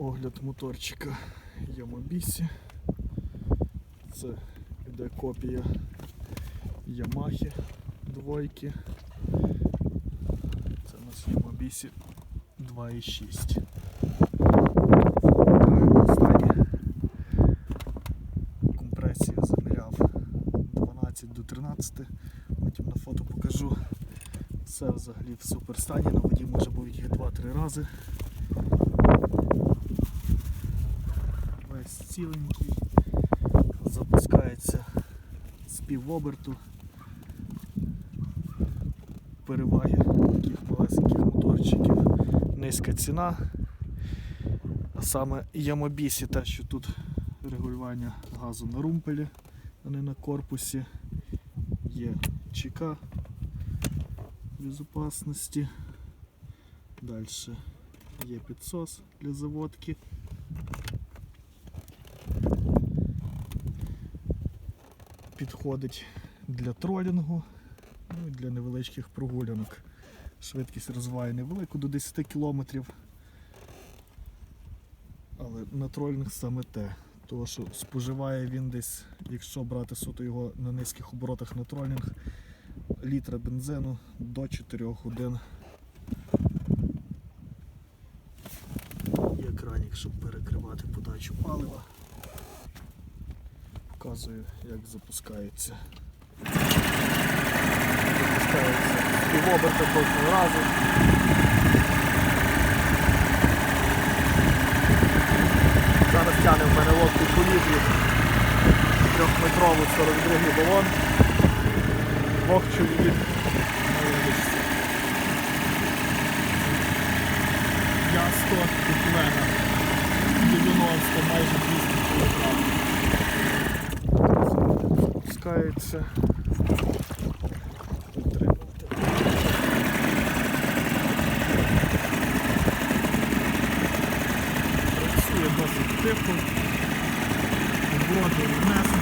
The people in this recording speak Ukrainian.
Огляд моторчика Ямабісі. Це іде копія Ямахи двойки. Це у нас Ямабісі 2.6. Останнє компресію заміряв 12 до 13. Потім на фото покажу. Все взагалі в супер стані. На воді може бути 2-3 рази. Ціленький. Запускається з півоберту. Переваги таких малесеньких моторчиків. Низька ціна. А саме Ямабісі, те, що тут регулювання газу на румпелі, а не на корпусі. Є ЧК безопасності. Далі є підсос для заводки. Підходить для тролінгу, ну і для невеличких прогулянок. Швидкість розвиває невелику до 10 км. Але на тролінг саме те. Тому що споживає він десь, якщо брати суто його на низьких оборотах на тролінг, літра бензину до 4 годин. Є кранік, щоб перекривати подачу палива. Показую, як запускається. Запускається з півоберта кожного разу. Зараз тягне в мене лодку колібрі. Трьохметровий 42 балон. Двох чоловік. Я 100 кілена. 90, майже 200 кг. Запускається. Підтримувати. Працює досить тихо. Обороти внесені.